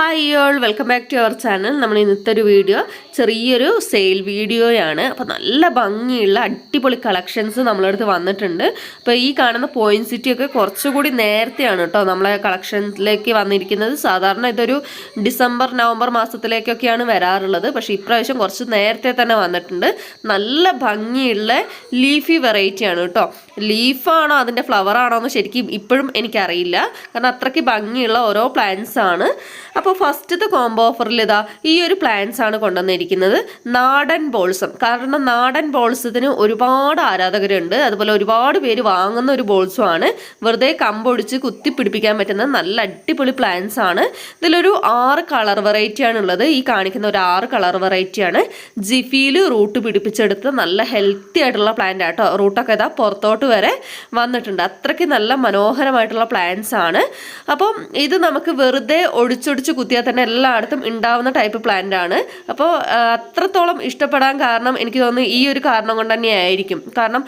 Hi all welcome back to our channel നമ്മൾ ഇന്നത്തെ ഒരു വീഡിയോ ചെറിയൊരു സെയിൽ വീഡിയോയാണ് അപ്പോൾ നല്ല ഭംഗിയുള്ള അടിപൊളി കളക്ഷൻസ് നമ്മളടുത്ത് വന്നിട്ടുണ്ട്. അപ്പോൾ ഈ കാണുന്ന പോയിന്റ് സിറ്റിയൊക്കെ കുറച്ചുകൂടി നേരത്തെയാണ് കേട്ടോ നമ്മളെ കളക്ഷനിലേക്ക് വന്നിരിക്കുന്നത്. സാധാരണ ഇതൊരു ഡിസംബർ നവംബർ മാസത്തിലേക്കൊക്കെയാണ് വരാറുള്ളത്. പക്ഷേ ഇപ്രാവശ്യം കുറച്ച് നേരത്തെ തന്നെ വന്നിട്ടുണ്ട്. നല്ല ഭംഗിയുള്ള ലീഫി വെറൈറ്റി ആണ് കേട്ടോ ലീഫാണോ അതിന്റെ ഫ്ലവർ ആണോ എന്ന് ശരിക്കും ഇപ്പോഴും എനിക്കറിയില്ല. കാരണം അത്രയ്ക്ക് ഭംഗിയുള്ള ഓരോ പ്ലാന്റ്സ് ആണ്. അപ്പോൾ ഫസ്റ്റത്തെ കോംബോ ഓഫറിൽ ഇതാ ഈ ഒരു പ്ലാന്റ്സ് ആണ് കൊണ്ടുവന്നിരിക്കുന്നത്. നാടൻ ബോൾസം. കാരണം നാടൻ ബോൾസത്തിന് ഒരുപാട് ആരാധകരുണ്ട്. അതുപോലെ ഒരുപാട് പേര് വാങ്ങുന്ന ഒരു ബോൾസും ആണ് വെറുതെ കമ്പൊടിച്ച് കുത്തി പിടിപ്പിക്കാൻ പറ്റുന്ന നല്ല അടിപൊളി പ്ലാന്റ്സ് ആണ്. ഇതിലൊരു ആറ് കളർ വെറൈറ്റി ആണ് ഉള്ളത് ഈ കാണിക്കുന്ന ഒരു ആറ് കളർ വെറൈറ്റി ആണ്. ജിഫിയിൽ റൂട്ട് പിടിപ്പിച്ചെടുത്ത് നല്ല ഹെൽത്തി ആയിട്ടുള്ള പ്ലാന്റ് ആട്ടോ. റൂട്ടൊക്കെ ഇതാ പുറത്തോട്ട് വരെ വന്നിട്ടുണ്ട്. അത്രയ്ക്ക് നല്ല മനോഹരമായിട്ടുള്ള പ്ലാന്റ്സ് ആണ്. അപ്പം ഇത് നമുക്ക് വെറുതെ ഒടിച്ചൊടിച്ച് കുത്തിയാൽ തന്നെ എല്ലായിടത്തും ഉണ്ടാവുന്ന ടൈപ്പ് പ്ലാന്റ് ആണ്. അപ്പോൾ അത്രത്തോളം ഇഷ്ടപ്പെടാൻ കാരണം എനിക്ക് തോന്നുന്നു ഈ ഒരു കാരണം കൊണ്ട് തന്നെയായിരിക്കും. കാരണം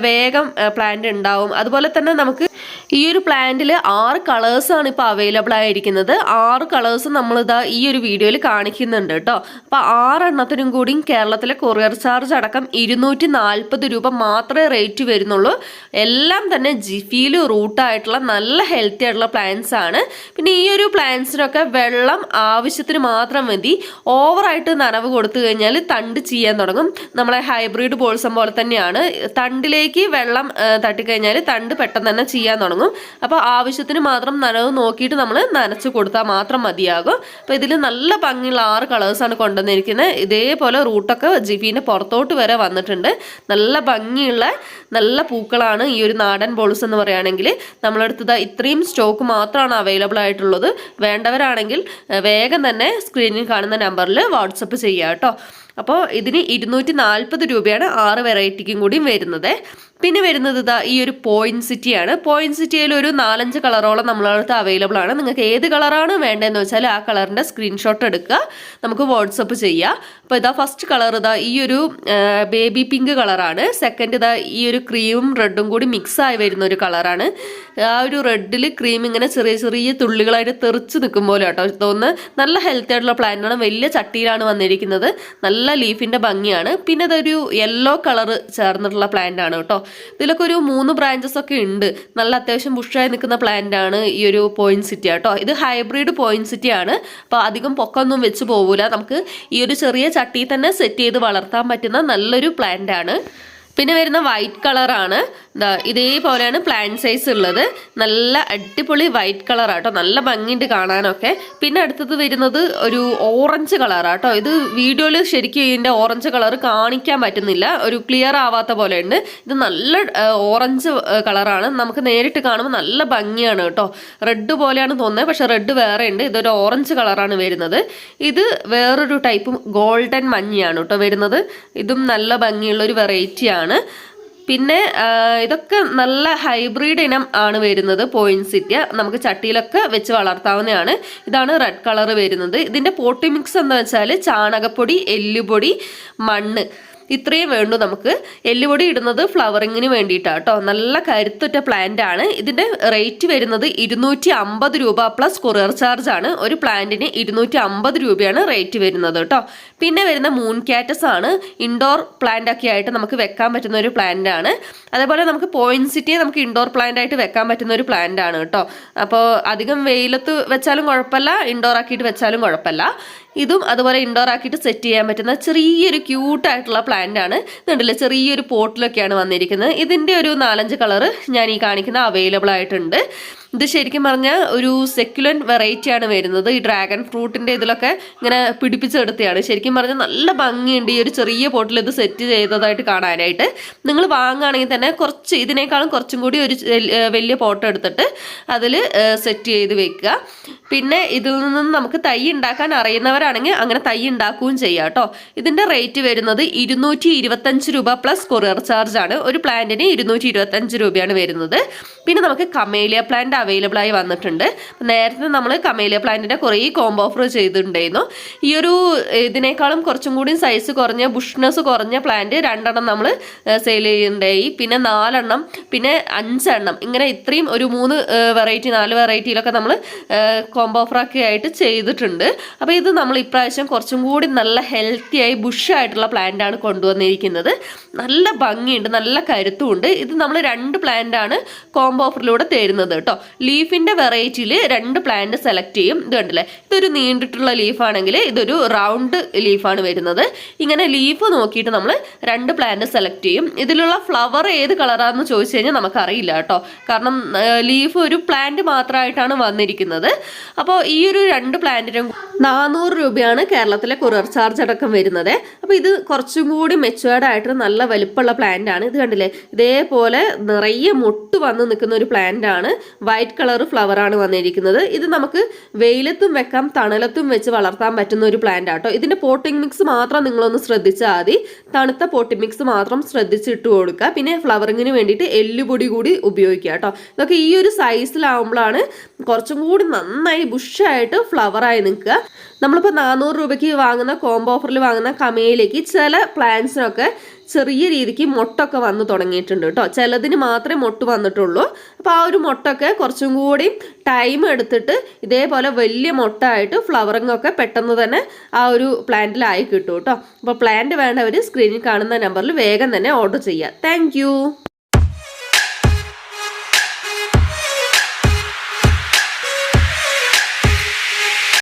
വേഗം പ്ലാന്റ് ഉണ്ടാവും. അതുപോലെ തന്നെ നമുക്ക് ഈ ഒരു പ്ലാന്റിൽ ആറ് കളേഴ്സ് ആണ് ഇപ്പോൾ അവൈലബിൾ ആയിരിക്കുന്നത്. ആറ് കളേഴ്സ് നമ്മളിതാ ഈ ഒരു വീഡിയോയിൽ കാണിക്കുന്നുണ്ട് കേട്ടോ അപ്പോൾ ആറെണ്ണത്തിനും കൂടിയും കേരളത്തിലെ കൊറിയർ ചാർജ് അടക്കം ഇരുന്നൂറ്റി നാൽപ്പത് രൂപ മാത്രമേ റേറ്റ് വരുന്നുള്ളൂ. എല്ലാം തന്നെ ജിഫിയിൽ റൂട്ടായിട്ടുള്ള നല്ല ഹെൽത്തി ആയിട്ടുള്ള പ്ലാന്റ്സ് ആണ്. പിന്നെ ഈ ഒരു പ്ലാന്റ്സിനൊക്കെ വെള്ളം ആവശ്യത്തിന് മാത്രം മതി. ഓവറായിട്ട് നനവ് കൊടുത്തു കഴിഞ്ഞാൽ തണ്ട് ചെയ്യാൻ തുടങ്ങും. നമ്മളെ ഹൈബ്രിഡ് ബോൾസം പോലെ തന്നെയാണ്. തണ്ടിലേക്ക് വെള്ളം തട്ടിക്കഴിഞ്ഞാൽ തണ്ട് പെട്ടെന്ന് തന്നെ ചെയ്യാൻ തുടങ്ങും. അപ്പോൾ ആവശ്യത്തിന് മാത്രം നനവ് നോക്കിയിട്ട് നമ്മൾ നനച്ച് കൊടുത്താൽ മാത്രം മതിയാകും. അപ്പോൾ ഇതിൽ നല്ല ഭംഗിയുള്ള ആറ് കളേഴ്സാണ് കൊണ്ടുവന്നിരിക്കുന്നത് ഇതേപോലെ റൂട്ടൊക്കെ ജിഫീന്റെ പുറത്തോട്ട് വരെ വന്നിട്ടുണ്ട്. നല്ല ഭംഗിയുള്ള നല്ല പൂക്കളാണ് ഈ ഒരു നാടൻ ബോൾസ് എന്ന് പറയുകയാണെങ്കിൽ. നമ്മളെടുത്തത് ഇത്രയും സ്റ്റോക്ക് മാത്രമാണ് അവൈലബിൾ ആയിട്ടുള്ളത്. വേണ്ടവരാണെങ്കിൽ വേഗം തന്നെ സ്ക്രീനിൽ കാണുന്ന നമ്പറിൽ വാട്സപ്പ് ചെയ്യുക കേട്ടോ അപ്പോൾ ഇതിന് ഇരുന്നൂറ്റി നാൽപ്പത് രൂപയാണ് ആറ് വെറൈറ്റിക്കും കൂടിയും വരുന്നത്. പിന്നെ വരുന്നത് ഇതാ ഈ ഒരു പോയിന്റ് സിറ്റിയാണ് പോയിന്റ് സിറ്റിയിൽ ഒരു നാലഞ്ച് കളറോളം നമ്മളടുത്ത് അവൈലബിൾ ആണ്. നിങ്ങൾക്ക് ഏത് കളറാണ് വേണ്ടതെന്ന് വെച്ചാൽ ആ കളറിന്റെ സ്ക്രീൻഷോട്ട് എടുക്കുക. നമുക്ക് വാട്സപ്പ് ചെയ്യാം. അപ്പോൾ ഇതാ ഫസ്റ്റ് കളർ ഇതാ ഈ ഒരു ബേബി പിങ്ക് കളറാണ്. സെക്കൻഡ് ഇതാ ഈ ഒരു ക്രീമും റെഡും കൂടി മിക്സ് ആയി വരുന്ന ഒരു കളറാണ്. ആ ഒരു റെഡിൽ ക്രീം ഇങ്ങനെ ചെറിയ ചെറിയ തുള്ളികളായിട്ട് തെറിച്ച് നിൽക്കും കേട്ടോ. തോന്നുന്നു നല്ല ഹെൽത്തി ആയിട്ടുള്ള പ്ലാന്റാണ് വലിയ ചട്ടിയിലാണ് വന്നിരിക്കുന്നത്. നല്ല ലീഫിന്റെ ഭംഗിയാണ്. പിന്നെ ഇതൊരു യെല്ലോ കളറ് ചേർന്നിട്ടുള്ള പ്ലാന്റ് ആണ് കേട്ടോ. ഇതിലൊക്കെ ഒരു മൂന്ന് ബ്രാഞ്ചസ് ഒക്കെ ഉണ്ട്. നല്ല അത്യാവശ്യം ബുഷായി നിൽക്കുന്ന പ്ലാന്റ് ആണ് ഈ ഒരു പോയിന്റ് സിറ്റി കേട്ടോ. ഇത് ഹൈബ്രിഡ് പോയിന്റ് സിറ്റി ആണ്. അപ്പോൾ അധികം പൊക്കൊന്നും വെച്ച് പോകില്ല നമുക്ക് ഈ ഒരു ചെറിയ ചട്ടിയിൽ തന്നെ സെറ്റ് ചെയ്ത് വളർത്താൻ പറ്റുന്ന നല്ലൊരു പ്ലാന്റ് ആണ്. പിന്നെ വരുന്ന വൈറ്റ് കളറാണ് ദാ ഇതേപോലെയാണ് പ്ലാന്റ് സൈസ് ഉള്ളത്. നല്ല അടിപൊളി വൈറ്റ് കളറാട്ടോ നല്ല ഭംഗിയുണ്ട് കാണാനൊക്കെ. പിന്നെ അടുത്തത് വരുന്നത് ഒരു ഓറഞ്ച് കളറാട്ടോ ഇത് വീഡിയോയിൽ ശരിക്കും ഇതിന്റെ ഓറഞ്ച് കളർ കാണിക്കാൻ പറ്റുന്നില്ല. ഒരു ക്ലിയർ ആവാത്ത പോലെ ഉണ്ട് ഇത് നല്ല ഓറഞ്ച് കളറാണ് നമുക്ക് നേരിട്ട് കാണുമ്പോൾ നല്ല ഭംഗിയാണ് കേട്ടോ. റെഡ് പോലെയാണ് തോന്നുന്നത്. പക്ഷേ റെഡ് വേറെ ഉണ്ട്. ഇതൊരു ഓറഞ്ച് കളറാണ് വരുന്നത്. ഇത് വേറൊരു ടൈപ്പ് ഗോൾഡൻ മഞ്ഞയാണ് കേട്ടോ വരുന്നത്. ഇതും നല്ല ഭംഗിയുള്ള ഒരു വെറൈറ്റിയാണ് പിന്നെ ഇതൊക്കെ നല്ല ഹൈബ്രിഡ് ഇനം ആണ് വരുന്നത് പോയിന്റ് സിറ്റിയ നമുക്ക് ചട്ടിയിലൊക്കെ വെച്ച് വളർത്താവുന്നതാണ്. ഇതാണ് റെഡ് കളർ വരുന്നത്. ഇതിന്റെ പോട്ടി മിക്സ് എന്ന് വെച്ചാൽ ചാണകപ്പൊടി എല്ലുപൊടി മണ്ണ്. ഇത്രയും വേണ്ടു നമുക്ക്. എല്ലുപൊടി ഇടുന്നത് ഫ്ലവറിങ്ങിന് വേണ്ടിയിട്ടാണ് കേട്ടോ നല്ല കരുത്തുറ്റ പ്ലാന്റ് ആണ്. ഇതിന്റെ റേറ്റ് വരുന്നത് ഇരുന്നൂറ്റി അമ്പത് രൂപ പ്ലസ് കൊറിയർ ചാർജ് ആണ്. ഒരു പ്ലാന്റിന് ഇരുന്നൂറ്റി അമ്പത് രൂപയാണ് റേറ്റ് വരുന്നത് കേട്ടോ പിന്നെ വരുന്ന മൂൺ കാറ്റസ് ആണ്. ഇൻഡോർ പ്ലാന്റ് ഒക്കെ ആയിട്ട് നമുക്ക് വെക്കാൻ പറ്റുന്ന ഒരു പ്ലാന്റ് ആണ്. അതേപോലെ നമുക്ക് പോയിൻസിറ്റിയെ നമുക്ക് ഇൻഡോർ പ്ലാന്റ് ആയിട്ട് വെക്കാൻ പറ്റുന്ന ഒരു പ്ലാന്റ് ആണ് കേട്ടോ അപ്പോൾ അധികം വെയിലത്ത് വെച്ചാലും കുഴപ്പമില്ല ഇൻഡോർ ആക്കിയിട്ട് വെച്ചാലും കുഴപ്പമില്ല. ഇതും അതുപോലെ ഇൻഡോർ ആക്കിയിട്ട് സെറ്റ് ചെയ്യാൻ പറ്റുന്ന ചെറിയൊരു ക്യൂട്ടായിട്ടുള്ള പ്ലാന്റ് ആണ്. ഇതുണ്ടല്ലോ ചെറിയൊരു പോട്ടിലൊക്കെയാണ് വന്നിരിക്കുന്നത്. ഇതിന്റെ ഒരു നാലഞ്ച് കളറ് ഞാൻ ഈ കാണിക്കുന്ന അവൈലബിൾ ആയിട്ടുണ്ട്. ഇത് ശരിക്കും പറഞ്ഞാൽ ഒരു സെക്യുലൻ വെറൈറ്റി ആണ് വരുന്നത്. ഈ ഡ്രാഗൺ ഫ്രൂട്ടിന്റെ ഇതിലൊക്കെ ഇങ്ങനെ പിടിപ്പിച്ചെടുത്തതാണ് ശരിക്കും പറഞ്ഞാൽ നല്ല ഭംഗിയുണ്ട് ഈ ഒരു ചെറിയ പോട്ടിൽ ഇത് സെറ്റ് ചെയ്തതായിട്ട് കാണാനായിട്ട്. നിങ്ങൾ വാങ്ങുകയാണെങ്കിൽ തന്നെ കുറച്ച് ഇതിനേക്കാളും കുറച്ചും കൂടി ഒരു വലിയ പോട്ട് എടുത്തിട്ട് അതിൽ സെറ്റ് ചെയ്ത് വെക്കുക. പിന്നെ ഇതിൽ നിന്നും നമുക്ക് തൈ ഉണ്ടാക്കാൻ അറിയുന്നവരാണെങ്കിൽ അങ്ങനെ തൈ ഉണ്ടാക്കുകയും ചെയ്യാം കേട്ടോ. ഇതിന്റെ റേറ്റ് വരുന്നത് ഇരുന്നൂറ്റി ഇരുപത്തഞ്ച് രൂപ പ്ലസ് കൊറിയർ ചാർജ് ആണ്. ഒരു പ്ലാന്റിന് ഇരുന്നൂറ്റി ഇരുപത്തഞ്ച് രൂപയാണ് വരുന്നത്. പിന്നെ നമുക്ക് കമേലിയ പ്ലാന്റ് അവൈലബിൾ ആയി വന്നിട്ടുണ്ട്. നേരത്തെ നമ്മൾ കമേലിയ പ്ലാന്റിന്റെ കുറേ കോംബോ ഓഫർ ചെയ്തിട്ടുണ്ടായിരുന്നു. ഈ ഒരു ഇതിനേക്കാളും കുറച്ചും കൂടി സൈസ് കുറഞ്ഞ ബുഷ്നസ് കുറഞ്ഞ പ്ലാന്റ് രണ്ടെണ്ണം നമ്മൾ സെയിൽ ചെയ്യുന്നുണ്ടായി പിന്നെ നാലെണ്ണം പിന്നെ അഞ്ചെണ്ണം. ഇങ്ങനെ ഇത്രയും ഒരു മൂന്ന് വെറൈറ്റി നാല് വെറൈറ്റിയിലൊക്കെ നമ്മൾ കോംബോ ഓഫറൊക്കെ ആയിട്ട് ചെയ്തിട്ടുണ്ട്. അപ്പോൾ ഇത് നമ്മൾ ഇപ്രാവശ്യം കുറച്ചും കൂടി നല്ല ഹെൽത്തി ആയി ബുഷായിട്ടുള്ള പ്ലാന്റ് ആണ് കൊണ്ടുവന്നിരിക്കുന്നത്. നല്ല ഭംഗിയുണ്ട് നല്ല കരുത്തുമുണ്ട് ഇത് നമ്മൾ രണ്ട് പ്ലാന്റ് ആണ് കോംബോ ഓഫറിലൂടെ തരുന്നത് കേട്ടോ. ലീഫിന്റെ വെറൈറ്റിയിൽ രണ്ട് പ്ലാന്റ് സെലക്ട് ചെയ്യും. ഇത് കണ്ടില്ലേ? ഇതൊരു നീണ്ടിട്ടുള്ള ലീഫാണെങ്കിൽ ഇതൊരു റൗണ്ട് ലീഫാണ് വരുന്നത്. ഇങ്ങനെ ലീഫ് നോക്കിയിട്ട് നമ്മൾ രണ്ട് പ്ലാന്റ് സെലക്ട് ചെയ്യും. ഇതിലുള്ള ഫ്ലവർ ഏത് കളറാണെന്ന് ചോദിച്ചു കഴിഞ്ഞാൽ നമുക്കറിയില്ല കേട്ടോ. കാരണം ലീഫ് ഒരു പ്ലാന്റ് മാത്രമായിട്ടാണ് വന്നിരിക്കുന്നത്. അപ്പോൾ ഈ ഒരു രണ്ട് പ്ലാന്റിനും നാനൂറ് രൂപയാണ് കേരളത്തിലെ കൊറിയർ ചാർജ് അടക്കം വരുന്നത്. അപ്പോൾ ഇത് കുറച്ചും കൂടി മെച്ചുവേർഡ് നല്ല വലിപ്പമുള്ള പ്ലാന്റ് ആണ്. ഇത് കണ്ടില്ലേ? ഇതേപോലെ നിറയെ മുട്ട് വന്ന് നിൽക്കുന്ന ഒരു പ്ലാന്റ് ആണ്. വൈറ്റ് കളർ ഫ്ലവർ ആണ് വന്നിരിക്കുന്നത്. ഇത് നമുക്ക് വെയിലത്തും വെക്കാം തണലത്തും വെച്ച് വളർത്താൻ പറ്റുന്ന ഒരു പ്ലാന്റ് ആട്ടോ. ഇതിന്റെ പോട്ടിംഗ് മിക്സ് മാത്രം നിങ്ങളൊന്ന് ശ്രദ്ധിച്ചാൽ മതി. തണുത്ത പോട്ടിംഗ് മിക്സ് മാത്രം ശ്രദ്ധിച്ചിട്ട് കൊടുക്കുക. പിന്നെ ഫ്ലവറിങ്ങിന് വേണ്ടിയിട്ട് എല്ലുപൊടി കൂടി ഉപയോഗിക്കുക കേട്ടോ. ഇതൊക്കെ ഈ ഒരു സൈസിലാവുമ്പോഴാണ് കുറച്ചും കൂടി നന്നായി ബുഷായിട്ട് ഫ്ലവറായി നിൽക്കുക. നമ്മളിപ്പോൾ നാനൂറ് രൂപയ്ക്ക് വാങ്ങുന്ന കോംബോ ഓഫറിൽ വാങ്ങുന്ന കമയിലേക്ക് ചില പ്ലാന്റ്സിനൊക്കെ ചെറിയ രീതിക്ക് മുട്ടൊക്കെ വന്ന് തുടങ്ങിയിട്ടുണ്ട് കേട്ടോ ചിലതിന് മാത്രമേ മുട്ട് വന്നിട്ടുള്ളൂ. അപ്പോൾ ആ ഒരു മുട്ടൊക്കെ കുറച്ചും കൂടി ടൈം എടുത്തിട്ട് ഇതേപോലെ വലിയ മുട്ടായിട്ട് ഫ്ലവറിംഗ് ഒക്കെ പെട്ടെന്ന് തന്നെ ആ ഒരു പ്ലാന്റിലായി കിട്ടും കേട്ടോ അപ്പോൾ പ്ലാന്റ് വേണ്ടവർ സ്ക്രീനിൽ കാണുന്ന നമ്പറിൽ വേഗം തന്നെ ഓർഡർ ചെയ്യുക താങ്ക്